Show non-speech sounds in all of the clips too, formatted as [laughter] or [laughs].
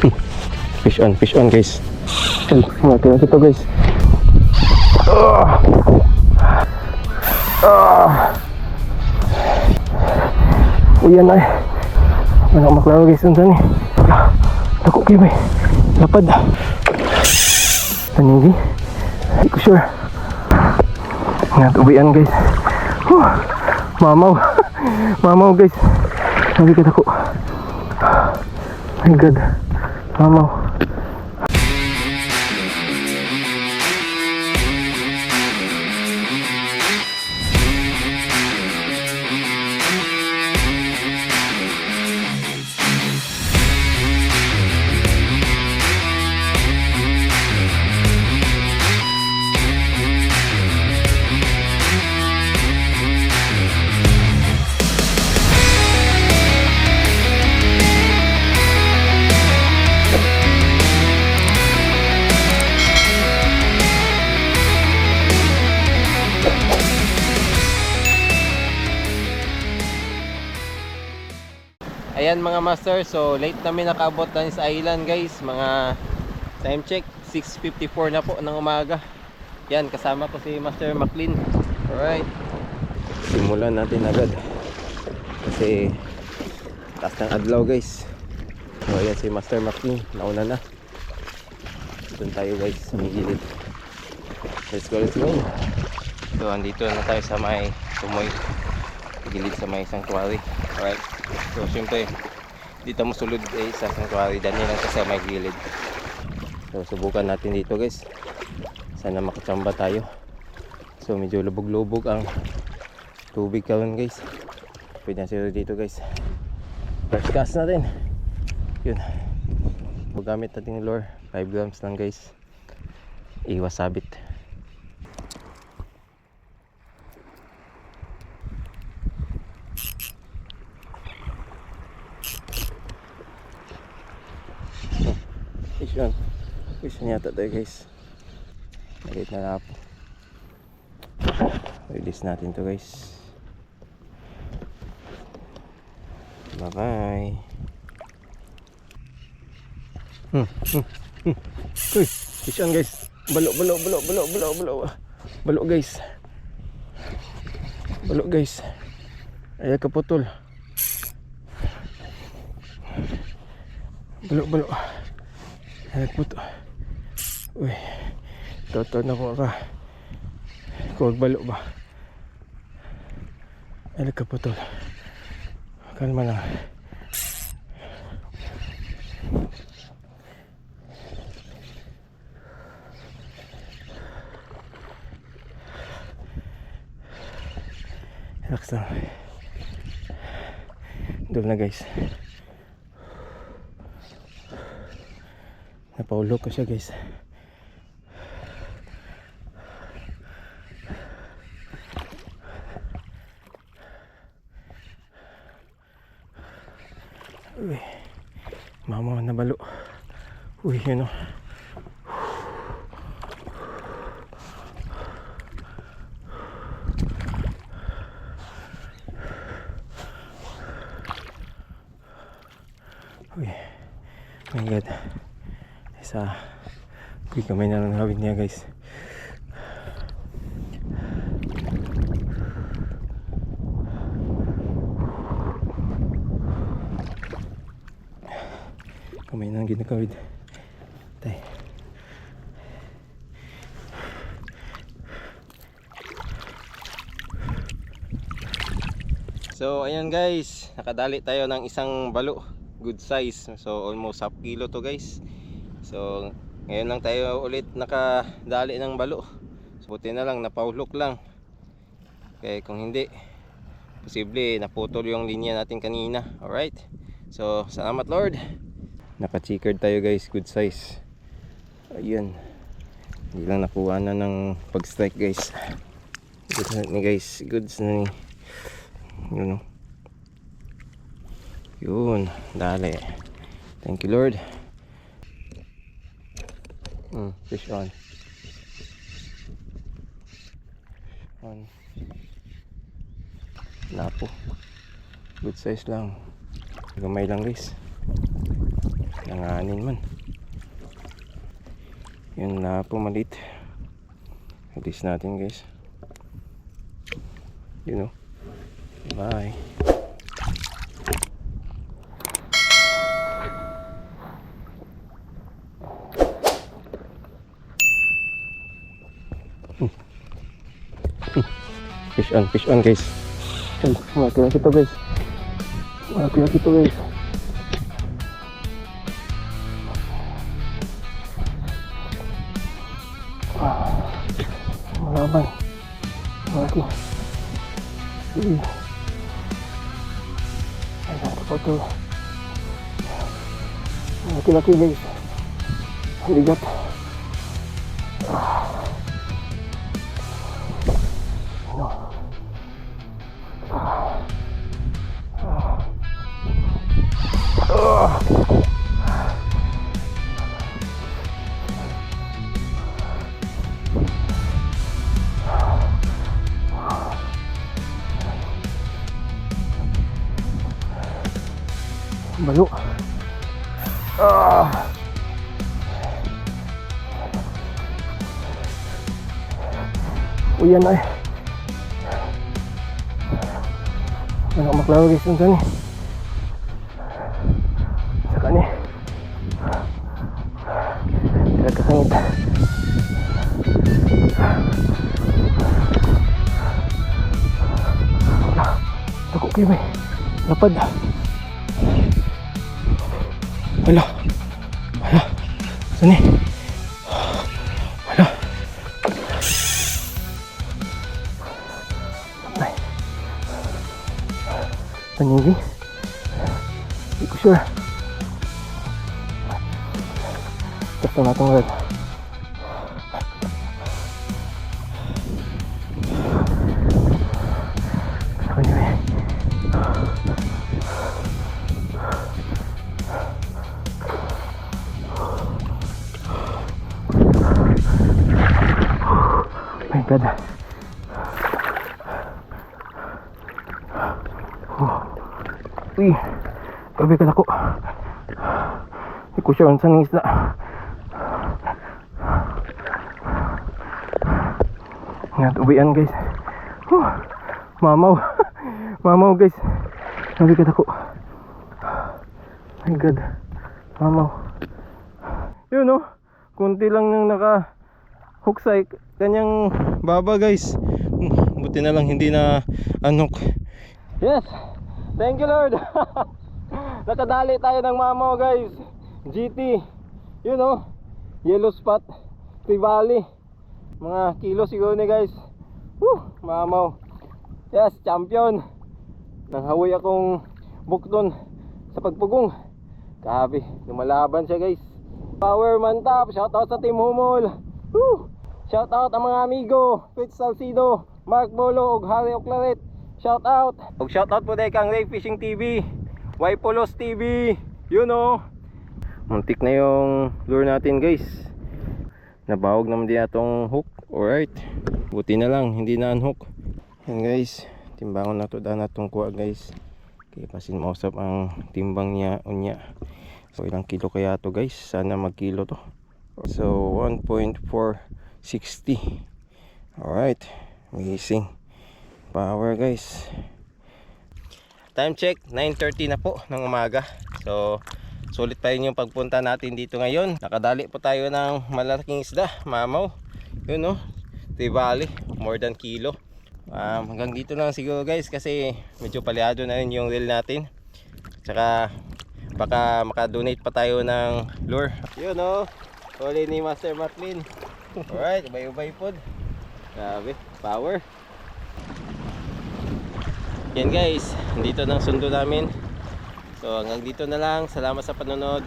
Fish on, fish on guys. Ay, mati na ito guys. Ah. Ah. Uyan na eh. Wala maklaro guys. Ang tani. Tako kayo may. Lapad. Tanigi. Hindi ko sure. Natubian guys. Huh. Mamaw. [laughs] Mamaw guys. Sabi ka tako. My God. Mamaw. Ayan mga master, so late namin nakaabot na sa island guys. Mga time check, 6.54 na po ng umaga. Yan, kasama ko si Master McLean. Alright. Simulan natin agad. Kasi taas ng adlaw guys. So ayan si Master McLean, nauna na. Doon tayo guys, sa. Let's go, let's go. So andito na tayo sa may tumoy. Gilid sa may sanctuary. Alright. So syempre, dito mo sulod eh, sa sanctuary. Dani lang sa may gilid. So subukan natin dito guys. Sana makachamba tayo. So medyo lubog-lubog ang tubig karon guys. Pwede na siguro dito guys. First cast natin. Yun. Magamit natin lure. 5 grams lang guys. Iwas sabit. Fish on. Fish on yata tayo guys. Maliit na lapo. Release natin to guys. Bye bye. Hmm, hmm, hmm. Uy, fish on guys. Balo, balo, balo, balo, balo, balo. Balo guys. Balo guys. Ay kaputol. Balo, balo. Ay puto. Uy. Toto na ko ka. Kuwag balo ba? Ay kaputol. Kalma lang. Relax lang. Doon na guys. Napaulog ko siya guys. Uy. Mama na balo. Uy, yun o. Uy. My God. Isa. Uy, kamay na lang hawid niya guys. Kamay na lang ginagawid. Tay. So ayan guys, nakadali tayo ng isang balo, good size. So almost half kilo to guys. So ngayon lang tayo ulit nakadali ng balo. So, buti na lang napaulok lang. Kaya kung hindi, posible naputol yung linya natin kanina. Alright. So salamat Lord. Naka-checkered tayo guys, good size. Ayun. Hindi lang nakuha na ng pag-strike guys. Good na ni guys, goods na ni. Yun o. Yun, dali. Thank you Lord. Mm, fish on. On. Lapo. Good size lang. Gamay lang guys. Langanin man. Yun na po malit. Release natin guys. You know. Bye. Fish on, fish on guys. Yan, malaki-laki to guys. Malaki-laki to guys. Malaban. Malaki. Sige. Ay, nato po to. Malaki-laki guys. Ligat. No. Uyan ay. Ano maklaw guys ng kani. Sa kani. Sila kasangit. Tako kayo may. Lapad. Wala. Wala. Sani. Panigi. Hindi ko sure. Basta natong red. Anyway. My God. Uy, grabe ka lako. Hindi ko sure saan ang isda. Nga, uwian guys. Huh. Mamaw. [laughs] Mamaw guys. Grabe ka lako. My God. Mamaw. Yun oh. Kunti lang yung naka hook sa kanyang baba guys. Hmm, Buti na lang hindi na unhook. Yes. Thank you Lord. [laughs] Nakadali tayo ng mamaw guys. GT. Yun oh. Yellow spot. Trivali. Mga kilo siguro ni guys. Woo, mamaw. Yes, champion. Nanghawi akong bukton sa pagpugong. Grabe, lumalaban siya guys. Power man top, shoutout sa Team Humol. Woo! Shoutout ang mga amigo, Fritz Salcido, Mark Bolo, ug Harry Oclaret. Shoutout. Ug shoutout po dahil kang Ray Fishing TV, Y Polos TV. You know. Muntik na yung lure natin guys. Nabawag naman din atong hook. Alright. Buti na lang, hindi na unhook. Yan guys, timbangon na to daan natong kuha guys. Kaya pasin mausap ang timbang niya unya. So ilang kilo kaya to guys? Sana magkilo to. So 1.460. Alright. Amazing. Power guys. Time check 9.30 na po ng umaga. So sulit pa rin yung pagpunta natin dito ngayon. Nakadali po tayo ng malalaking isda. Mamaw. Yun no. Trevally. More than kilo. Um, hanggang dito lang siguro guys kasi medyo palyado na rin yung reel natin. Tsaka baka maka-donate pa tayo ng lure. Yun no. Huli ni Master Matlin. [laughs] Alright, ubay-ubay po. Grabe, power. Yan guys, dito ng sundo namin. So hanggang dito na lang. Salamat sa panonood.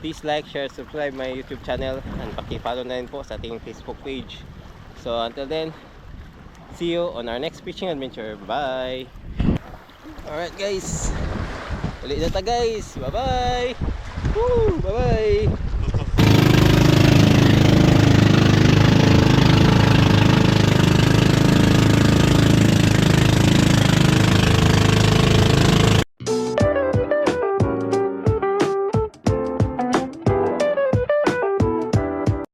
Please like, share, subscribe my YouTube channel and paki-follow na rin po sa ating Facebook page. So until then, see you on our next fishing adventure. Bye! Alright guys, ulit na ta guys. Bye-bye! Woo! Bye-bye!